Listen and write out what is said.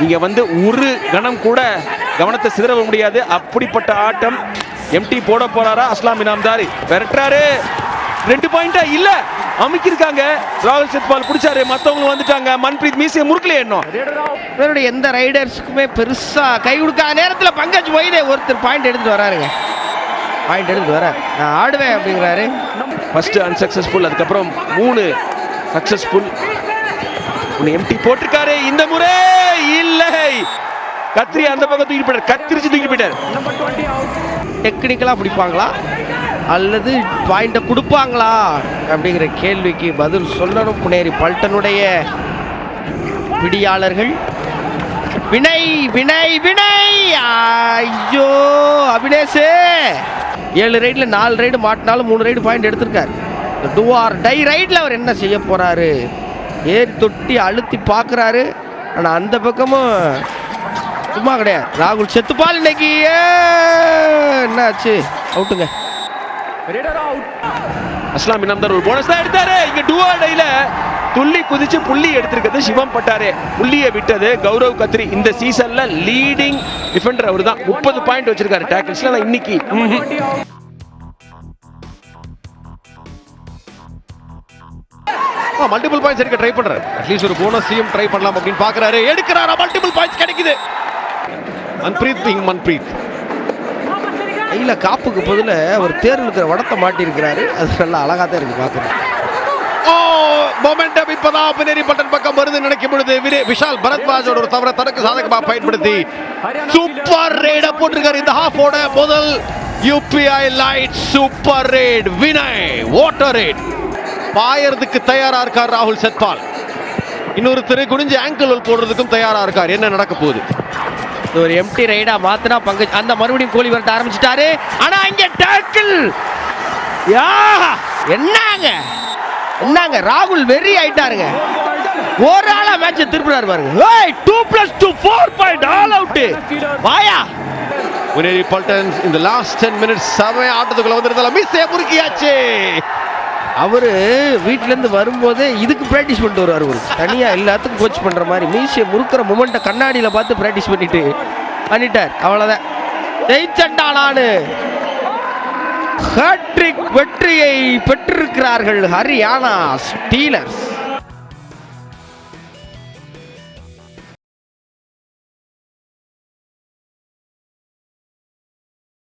இங்க வந்து ஒரு கணம் கூட கவனத்தை சிதற முடியாது. அப்படிப்பட்ட ஆட்டம் எம்டி போட போறாரா? அஸ்லாம் இனாம்தாரி. விரட்டுறாரு. ரெண்டு பாயிண்டா இல்ல. அமைக்கிருக்காங்க. ராகுல் சத்பால் பிடிச்சாரு. மத்தவங்க வந்துட்டாங்க. மன்பிரீத் மீசிய முறுக்கலையே இன்னும். இவருடைய எந்த ரைடர்ஸுக்குமே பெருசா கை கொடுக்காத நேரத்தில் பங்கஜ் வைதே ஒருத்தர் பாயிண்ட் எடுத்துட்டு வராருங்க. பாயிண்ட் எடுத்துட்டு வரார். நான் ஆடுவேன் அப்படிங்கிறாரு. ஃபர்ஸ்ட் அன்சக்சஸ்ஃபுல் அதுக்கப்புறம் மூணு சக்சஸ்ஃபுல் ஒன்று எம்டி போட்டிருக்காரு இந்த முறை இல்லை. கத்திரி அந்த பக்கம் தூக்கி போயிட்டார். கத்திரிச்சு தூக்கி போயிட்டார். டெக்னிக்கலாக பிடிப்பாங்களா? அல்லது பாயிண்ட்டை கொடுப்பாங்களா? அப்படிங்கிற கேள்விக்கு பதில் சொல்லணும் புனேரி பல்டனுடைய பிடியாளர்கள். வினை வினை வினை! ஐயோ அபினேஷே! ஏழு ரைடில் நாலு ரைடு மாட்டினாலும் மூணு ரைடு பாயிண்ட் எடுத்திருக்காரு. டூ ஆர் டை ரைடில் அவர் என்ன செய்ய போகிறாரு ஏறி தொட்டி அழுத்தி பார்க்குறாரு. ஆனால் அந்த பக்கமும் சும்மா கிடையாது. ராகுல் செத்துப்பால் இன்னைக்கு. ஏ, என்னாச்சு? அவுட்டுங்க. அஸ்லாம் இனாம்தார் ஒரு போனஸ் தான் எடுத்தாரு. இங்க டூவா டைல துள்ளி குதிச்சு புள்ளி எடுத்திருக்கிறது சிவம் பட்டாரே. புள்ளியை விட்டது கௌரவ் கத்ரி. இந்த சீசன்ல லீடிங் டிஃபெண்டர் அவர் தான் முப்பது பாயிண்ட் வச்சிருக்காரு. டேக்கிள்ஸ்ல இன்னைக்கு மல்டிபிள் பாயிண்ட்ஸ் எடுக்க ட்ரை பண்றாரு. அட்லீஸ்ட் ஒரு போனஸையும் ட்ரை பண்ணலாம் அப்படின்னு பாக்குறாரு. எடுக்கிறாரா? மல்டிபிள் பாயிண்ட்ஸ் கிடைக்குது. மன்பிரீத் சிங் மன்பிரீத் கையில் காப்புக்கு பதில் ஒரு தேர் இருக்கிற வடத்தை மாட்டியிருக்கிறாரு. அது நல்லா அழகாக தான் இருக்கு பார்க்குறேன் ஓ மொமெண்டம் இப்பதான் பின்னேரி பட்டன் பக்கம் வருது நினைக்கும் பொழுது விஷால் பரத்வாஜோட ஒரு தவிர தனக்கு சாதகமாக பயன்படுத்தி சூப்பர் ரேட போட்டிருக்காரு. இந்த ஹாஃபோட முதல் UPI lite super raid Vinay water raid பாயறதுக்கு தயாரா இருக்கார் ராகுல் செத்பால் இன்னொருத்தர் குனிஞ்சு ஆங்கிள் போடுறதுக்கும் தயாரா இருக்கார். என்ன நடக்க போகுது? ஒரு எம்டி ரைடா மாத்தினா பங்கு அந்த மறுபடியும் கோலி வரட்ட ஆரம்பிச்சிட்டாரு. ஆனா இங்க டேக்கிள் யா! என்னங்க? என்னங்க? ராகுல் வெறி ஆயிட்டாருங்க. ஒரு ஆளா மேட்ச் திருப்பினாரு பாருங்க. ஏய் two plus two four point all out வாயா! முனேரி பல்டன்ஸ் இந்த லாஸ்ட் டென் மினிட்ஸ் செமையா ஆட்டத்துக்குள்ள வந்திருந்தாலும் மிஸ்ஸே முறுக்கியாச்சு. அவர் வீட்டிலேருந்து வரும்போதே இதுக்கு ப்ராக்டிஸ் பண்ணிட்டு வருவார் ஒரு தனியாக எல்லாத்துக்கும் கோச் பண்ணுற மாதிரி. மீசிய முறுக்கிற மூமெண்ட்டை கண்ணாடியில் பார்த்து ப்ராக்டிஸ் பண்ணிட்டு பண்ணிட்டார். அவ்வளோதான் ஜெயிச்சண்டா நானு ஹேட்ரிக் வெற்றியை பெற்றிருக்கிறார்கள் ஹரியானா ஸ்டீலர்ஸ்